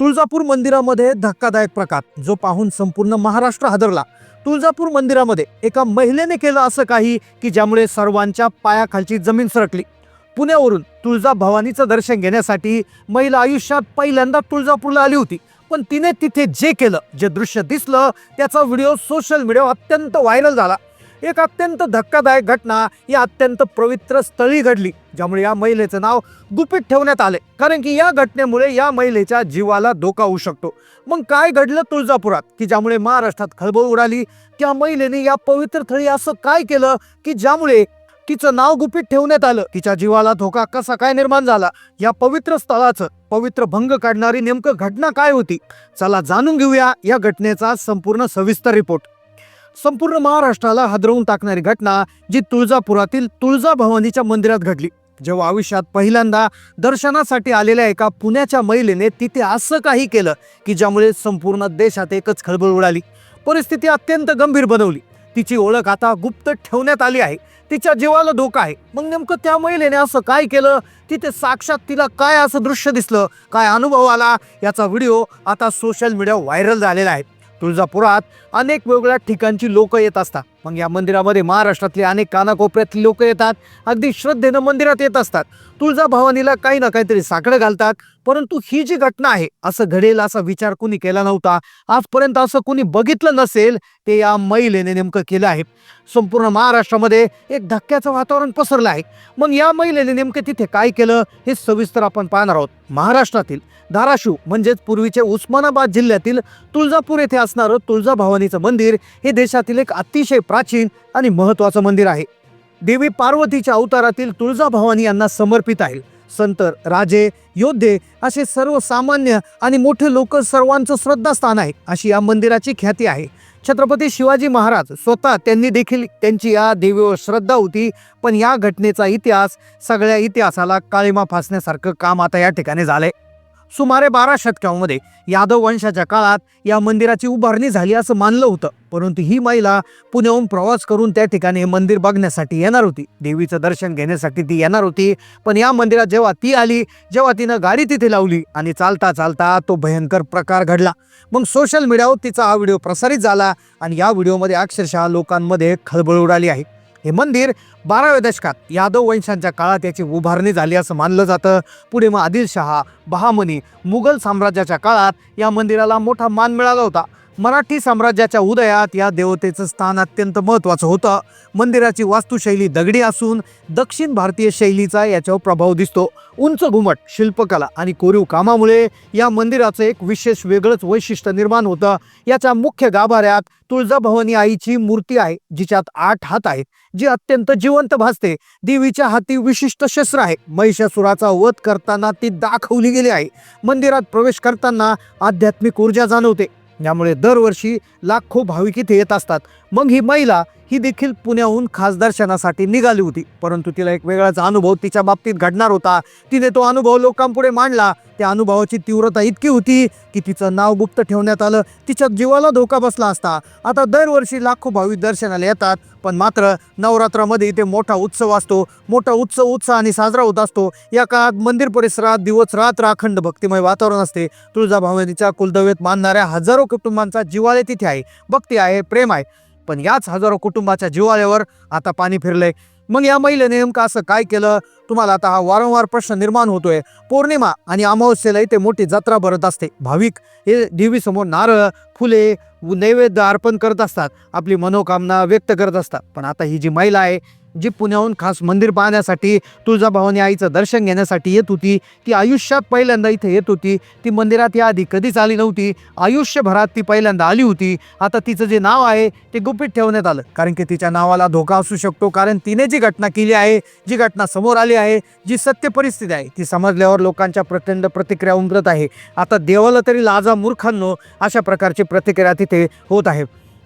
तुळजापूर मंदिरामध्ये धक्कादायक प्रकार जो पाहून संपूर्ण महाराष्ट्र हादरला. तुळजापूर मंदिरामध्ये एका महिलेने केलं असं काही की ज्यामुळे सर्वांच्या पायाखालची जमीन सरकली. पुण्यावरून तुळजा भवानीचं दर्शन घेण्यासाठी महिला आयुष्यात पहिल्यांदा तुळजापूरला आली होती. पण तिने तिथे जे केलं जे दृश्य दिसलं त्याचा व्हिडिओ सोशल मीडियावर अत्यंत व्हायरल झाला. एक अत्यंत धक्कादायक घटना या अत्यंत पवित्र स्थळी घडली ज्यामुळे या महिलेचं नाव गुपित ठेवण्यात आले. कारण की या घटनेमुळे या महिलेच्या जीवाला धोका होऊ शकतो. मग काय घडलं तुळजापुरात की ज्यामुळे महाराष्ट्रात खळबळ उडाली? त्या महिलेने या पवित्र स्थळी असं काय केलं की ज्यामुळे तिचं नाव गुपित ठेवण्यात आलं? तिच्या जीवाला धोका कसा काय निर्माण झाला? या पवित्र स्थळाचं पवित्र भंग काढणारी नेमकं घटना काय होती? चला जाणून घेऊया या घटनेचा संपूर्ण सविस्तर रिपोर्ट. संपूर्ण महाराष्ट्राला हादरवून टाकणारी घटना जी तुळजापुरातील तुळजा भवानीच्या मंदिरात घडली. जेव्हा आयुष्यात पहिल्यांदा दर्शनासाठी आलेल्या एका पुण्याच्या महिलेने तिथे असं काही केलं की ज्यामुळे संपूर्ण देशात एकच खळबळ उडाली. परिस्थिती अत्यंत गंभीर बनवली. तिची ओळख आता गुप्त ठेवण्यात आली आहे. तिच्या जीवाला धोका आहे. मग नेमकं त्या महिलेने असं काय केलं? तिथे साक्षात तिला काय असं दृश्य दिसलं? काय अनुभव आला? याचा व्हिडिओ आता सोशल मीडिया व्हायरल झालेला आहे. तुळजापुरात अनेक वेगवेगळ्या ठिकाणची लोक येत असतात. मग या मंदिरामध्ये महाराष्ट्रातले अनेक कानाकोपऱ्यातली लोक येतात. अगदी श्रद्धेनं मंदिरात येत असतात. तुळजा भवानीला काही ना काहीतरी साकडं घालतात. परंतु ही जी घटना आहे असं घडेल असा विचार कुणी केला नव्हता. आजपर्यंत असं कुणी बघितलं नसेल ते या महिलेने नेमकं केलं आहे. संपूर्ण महाराष्ट्रामध्ये एक धक्क्याचं वातावरण पसरलं आहे. मग या महिलेने नेमकं तिथे काय केलं हे सविस्तर आपण पाहणार आहोत. महाराष्ट्रातील धाराशिव म्हणजेच पूर्वीचे उस्मानाबाद जिल्ह्यातील तुळजापूर येथे असणारं तुळजाभवानीचं मंदिर हे देशातील एक अतिशय प्राचीन आणि महत्त्वाचं मंदिर आहे. देवी पार्वतीच्या अवतारातील तुळजाभवानी यांना समर्पित आहे. संत राजे योद्धे असे सर्वसामान्य आणि मोठे लोक सर्वांचं श्रद्धास्थान आहे अशी या मंदिराची ख्याती आहे. छत्रपती शिवाजी महाराज स्वतः त्यांनी देखील त्यांची या देवीवर श्रद्धा होती पण या घटनेचा इतिहास सगळ्या इतिहासाला काळीमा फासण्यासारखं काम आता या ठिकाणी झालंय. सुमारे बारा शतकांमध्ये यादव वंशाच्या काळात या मंदिराची उभारणी झाली असं मानलं होतं. परंतु ही महिला पुण्याहून प्रवास करून त्या ठिकाणी हे मंदिर बघण्यासाठी येणार होती. देवीचं दर्शन घेण्यासाठी ती येणार होती. पण या मंदिरात जेव्हा ती आली जेव्हा तिनं गाडी तिथे लावली आणि चालता चालता तो भयंकर प्रकार घडला. मग सोशल मीडियावर तिचा हा व्हिडिओ प्रसारित झाला आणि या व्हिडिओमध्ये अक्षरशः लोकांमध्ये खळबळ उडाली आहे. हे मंदिर बाराव्या दशकात यादव वंशांच्या काळात याची उभारणी झाली असं मानलं जातं. पुढे मग आदिलशहा बहामनी मुघल साम्राज्याच्या काळात या मंदिराला मोठा मान मिळाला होता. मराठी साम्राज्याच्या उदयात या देवतेचं स्थान अत्यंत महत्त्वाचं होतं. मंदिराची वास्तुशैली दगडी असून दक्षिण भारतीय शैलीचा याच्यावर प्रभाव दिसतो. उंच घुमट शिल्पकला आणि कोरीव कामामुळे या मंदिराचं एक विशेष वेगळंच वैशिष्ट्य निर्माण होतं. याच्या मुख्य गाभाऱ्यात तुळजाभवानी आईची मूर्ती आहे जिच्यात आठ हात आहेत जी अत्यंत जिवंत भासते. देवीच्या हाती विशिष्ट शस्त्र आहे. महिषासुराचा वध करताना ती दाखवली गेली आहे. मंदिरात प्रवेश करताना आध्यात्मिक ऊर्जा जाणवते. यामुळे दरवर्षी लाखो भाविक इथे येत असतात. मग ही महिला ही देखील पुण्याहून खास दर्शनासाठी निघाली होती. परंतु तिला एक वेगळाच अनुभव तिच्या बाबतीत घडणार होता. तिने तो अनुभव लोकांपुढे मांडला. त्या अनुभवाची तीव्रता इतकी होती की तिचं नाव गुप्त ठेवण्यात आलं. तिच्या जीवाला धोका बसला असता. आता दरवर्षी लाखो भाविक दर्शनाला येतात. पण मात्र नवरात्रामध्ये इथे मोठा उत्सव असतो. मोठा उत्सव उत्साहाने साजरा होत असतो. या काळात मंदिर परिसरात दिवस रात्र अखंड भक्तिमय वातावरण असते. तुळजाभवानीच्या कुलदैवत मानणाऱ्या हजारो कुटुंबांचा जिवाळे तिथे आहे. भक्ती आहे प्रेम आहे. पण याच हजारो कुटुंबाच्या जिवाळ्यावर आता पाणी फिरलंय. मग या महिलेने नेमकं असं काय केलं? तुम्हाला आता हा वारंवार प्रश्न निर्माण होतोय. पौर्णिमा आणि अमावस्येला इथे मोठी जत्रा भरत असते. भाविक हे देवीसमोर नारळ फुले व नैवेद्य अर्पण करत असतात. आपली मनोकामना व्यक्त करत असतात. पण आता ही जी महिला आहे जी पुण्याहून खास मंदिर पाहण्यासाठी तुळजाभवानी आईचं दर्शन घेण्यासाठी येत होती ती आयुष्यात पहिल्यांदा इथे येत होती. ती मंदिरात याआधी कधीच आली नव्हती. आयुष्यभरात ती पहिल्यांदा आली होती. आता तिचं जे नाव आहे ते गुपित ठेवण्यात आलं. कारण की तिच्या नावाला धोका असू शकतो. कारण तिने जी घटना केली आहे जी घटना समोर आली आहे जी सत्य परिस्थिती आहे ती समजल्यावर लोकांच्या प्रचंड प्रतिक्रिया उमटत आहे. आता देवाला तरी लाजा मूर्खांनो अशा प्रकारची प्रतिक्रिया तिथे होत आहे.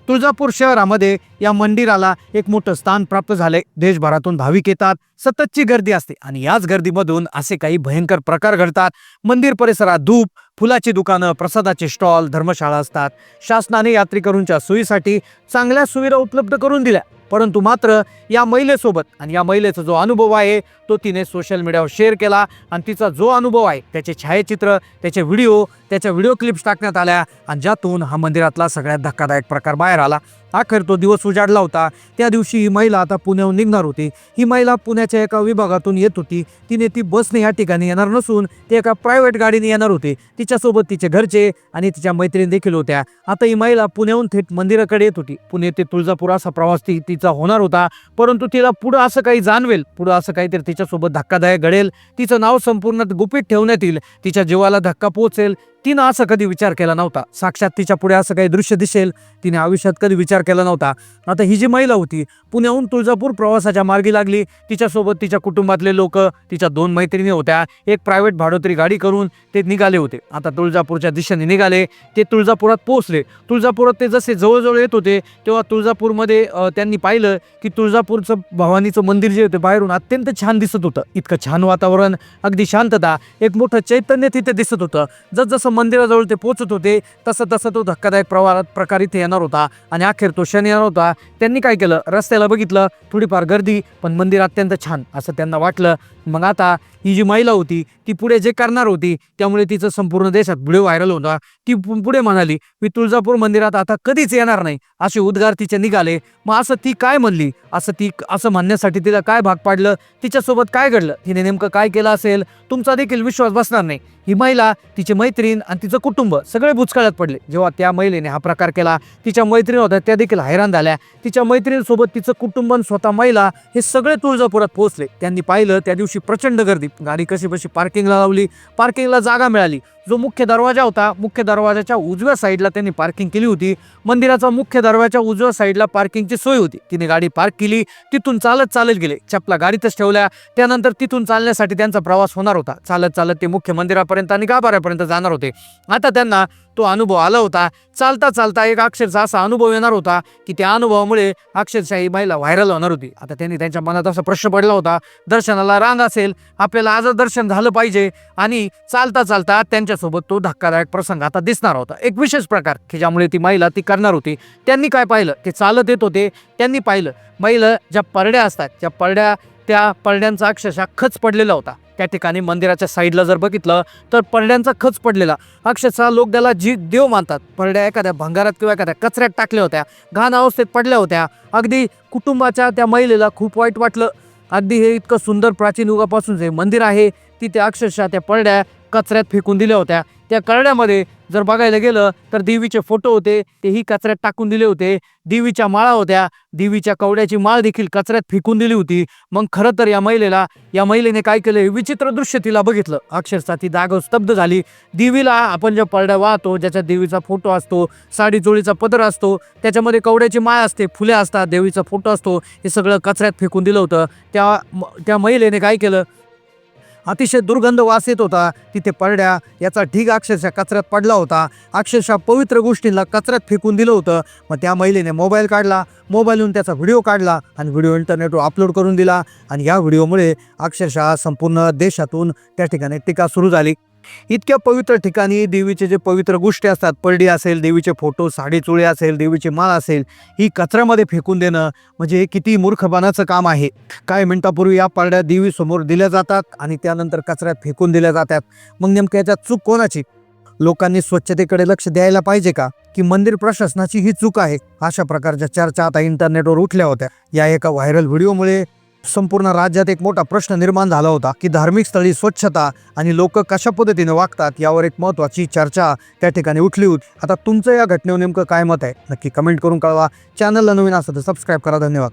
तुळजापूर शहरामध्ये या मंदिराला एक मोठं स्थान प्राप्त झालंय. देशभरातून भाविक येतात सततची गर्दी असते आणि याच गर्दीमधून असे काही भयंकर प्रकार घडतात. मंदिर परिसरात धूप फुलाची दुकानं प्रसादाचे स्टॉल धर्मशाळा असतात. शासनाने यात्रेकरूंच्या सोयीसाठी चांगल्या सुविधा उपलब्ध करून दिल्या. परंतु मात्र या महिलेसोबत आणि या महिलेचा जो अनुभव आहे तो तिने सोशल मीडियावर शेअर केला आणि तिचा जो अनुभव आहे त्याचे छायाचित्र त्याचे व्हिडिओ त्याच्या व्हिडिओ क्लिप्स टाकण्यात आल्या आणि ज्यातून हा मंदिरातला सगळ्यात धक्कादायक प्रकार बाहेर आला. अखेर तो दिवस उजाडला होता. त्या दिवशी ही महिला आता पुण्याहून निघणार होती. ही महिला पुण्याच्या एका विभागातून येत होती. तिने ती बसने या ठिकाणी येणार नसून ती एका प्रायव्हेट गाडीने येणार होती. तिच्यासोबत तिचे घरचे आणि तिच्या मैत्रिणी देखील होत्या. आता ही महिला पुण्याहून थेट मंदिराकडे येत होती. पुणे ते तुळजापूर असा प्रवास ती तिचा होणार होता. परंतु तिला पुढं असं काही जाणवेल पुढं असं काहीतरी तिच्यासोबत धक्कादायक घडेल. तिचं नाव संपूर्ण गुपित ठेवण्यात येईल. तिच्या जीवाला धक्का पोहोचेल. तिनं असं कधी विचार केला नव्हता. साक्षात तिच्या पुढे असं काही दृश्य दिसेल तिने आयुष्यात कधी विचार केला नव्हता. आता ही जी महिला होती पुण्याहून तुळजापूर प्रवासाच्या मार्गी लागली. तिच्यासोबत तिच्या कुटुंबातले लोक तिच्या दोन मैत्रिणी होत्या. एक प्रायव्हेट भाडोत्री गाडी करून ते निघाले होते. आता तुळजापूरच्या दिशेने निघाले. ते तुळजापुरात पोहोचले. तुळजापुरात ते जसे जवळजवळ येत होते तेव्हा तुळजापूरमध्ये त्यांनी पाहिलं की तुळजापूरचं भवानीचं मंदिर जे होते बाहेरून अत्यंत छान दिसत होतं. इतकं छान वातावरण अगदी शांतता एक मोठं चैतन्य तिथे दिसत होतं. जसजसं मंदिराजवळ ते पोचत होते तसं तसं तो धक्कादायक प्रवाहात प्रकार इथे येणार होता आणि अखेर तो क्षण येणार होता. त्यांनी काय केलं? रस्त्याला बघितलं थोडीफार गर्दी पण मंदिर अत्यंत छान असं त्यांना वाटलं. मग आता ही जी महिला होती ती पुढे जे करणार होती त्यामुळे तिचं संपूर्ण देशात व्हिडिओ व्हायरल होता. ती पु- पुढे म्हणाली मी तुळजापूर मंदिरात आता कधीच येणार नाही. असे उद्गार तिचे निघाले. मग असं ती काय म्हणली? असं ती असं म्हणण्यासाठी तिला काय भाग पाडलं? तिच्यासोबत काय घडलं? तिने नेमकं काय केलं असेल? तुमचा देखील विश्वास बसणार नाही. ही महिला तिचे मैत्रीण आणि तिचं कुटुंब सगळे भुचकाळ्यात पडले. जेव्हा त्या महिलेने हा प्रकार केला तिच्या मैत्रीण होत्या त्या देखील हैराण झाल्या. तिच्या मैत्रिणीसोबत तिचं कुटुंब स्वतः महिला हे सगळे तुळजापुरात पोहोचले. त्यांनी पाहिलं त्या दिवशी प्रचंड गर्दी. गाडी कशी बशी पार्किंगला लावली. पार्किंगला जागा मिळाली. जो मुख्य दरवाजा होता मुख्य दरवाजाच्या उजव्या साईडला त्यांनी पार्किंग केली होती. मंदिराचा मुख्य दरवाजाच्या उजव्या साईडला पार्किंगची सोय होती. तिने गाडी पार्क केली तिथून चालत चालत गेले. चपला गाडीतच ठेवल्या. त्यानंतर तिथून चालण्यासाठी त्यांचा प्रवास होणार होता. चालत चालत ते मुख्य मंदिरापर्यंत आणि गाभाऱ्यापर्यंत जाणार होते. आता त्यांना तो अनुभव आला होता. चालता चालता एक अक्षरचा असा अनुभव येणार होता की त्या अनुभवामुळे अक्षरशः ही महिला व्हायरल होणार होती. आता त्यांनी त्यांच्या मनात असा प्रश्न पडला होता दर्शनाला रांग असेल आपल्याला आज दर्शन झालं पाहिजे. आणि चालता चालता त्यांच्या तिच्यासोबत तो धक्कादायक प्रसंग आता दिसणार होता. एक विशेष प्रकार की ज्यामुळे ती महिला ती करणार होती. त्यांनी काय पाहिलं? ते चालत येत होते. त्यांनी पाहिलं महिला ज्या परड्या असतात त्या परड्या त्या परड्यांचा अक्षरशः खच पडलेला होता. त्या ठिकाणी मंदिराच्या साईडला जर बघितलं तर परड्यांचा खच पडलेला. अक्षरशः लोक त्याला जी देव मानतात. परड्या एखाद्या भंगारात किंवा एखाद्या कचऱ्यात टाकल्या होत्या घाण अवस्थेत पडल्या होत्या. अगदी कुटुंबाच्या त्या महिलेला खूप वाईट वाटलं. अगदी हे इतकं सुंदर प्राचीन युगापासून जे मंदिर आहे. तिथे अक्षरशः त्या परड्या कचऱ्यात फेकून दिल्या होत्या. त्या करड्यामध्ये जर बघायला गेलं तर देवीचे फोटो होते तेही कचऱ्यात टाकून दिले होते. देवीच्या माळा होत्या देवीच्या कवड्याची माळ देखील कचऱ्यात फेकून दिली होती. मग खरं तर या महिलेला या महिलेने काय केलं? हे विचित्र दृश्य तिला बघितलं. अक्षरशः ती जागेवर स्तब्ध झाली. देवीला आपण ज्या पडद्या वाहतो ज्याच्या देवीचा फोटो असतो साडी चोळीचा पदर असतो त्याच्यामध्ये कवड्याची माळ असते फुले असतात देवीचा फोटो असतो हे सगळं कचऱ्यात फेकून दिलं होतं. त्या त्या महिलेने काय केलं? अतिशय दुर्गंध वास येत होता. तिथे पडड्या याचा ढीग अक्षरशः कचऱ्यात पडला होता. अक्षरशः पवित्र गोष्टींना कचऱ्यात फेकून दिलं होतं. मग त्या महिलेने मोबाईल काढला. मोबाईलहून त्याचा व्हिडिओ काढला आणि व्हिडिओ इंटरनेटवर अपलोड करून दिला. आणि या व्हिडिओमुळे अक्षरशः संपूर्ण देशातून त्या ठिकाणी टीका सुरू झाली. इतक्या पवित्र ठिकाणी देवीचे जे पवित्र गोष्टी असतात परडी असेल देवीचे फोटो साडी चुळे असेल देवीची माळ असेल ही कचऱ्यामध्ये फेकून देणं म्हणजे हे किती मूर्खपणाचं काम आहे. काही मिनिटापूर्वी या पारड्या देवीसमोर दिल्या जातात आणि त्यानंतर कचऱ्यात फेकून दिल्या जातात. मग नेमकं याच्यात चूक कोणाची? लोकांनी स्वच्छतेकडे लक्ष द्यायला पाहिजे का? की मंदिर प्रशासनाची ही चूक आहे? अशा प्रकारच्या चर्चा आता इंटरनेटवर उठल्या होत्या. या एका व्हायरल व्हिडिओमुळे संपूर्ण राज्यात एक मोठा प्रश्न निर्माण झाला होता की धार्मिक स्थळी स्वच्छता आणि लोक कशा पद्धतीने वागतात यावर एक महत्त्वाची चर्चा त्या ठिकाणी उठली होती. आता तुमचं या घटनेवर नेमकं काय मत आहे? नक्की कमेंट करून कळवा. चॅनलला नवीन असं तर सबस्क्राईब करा. धन्यवाद.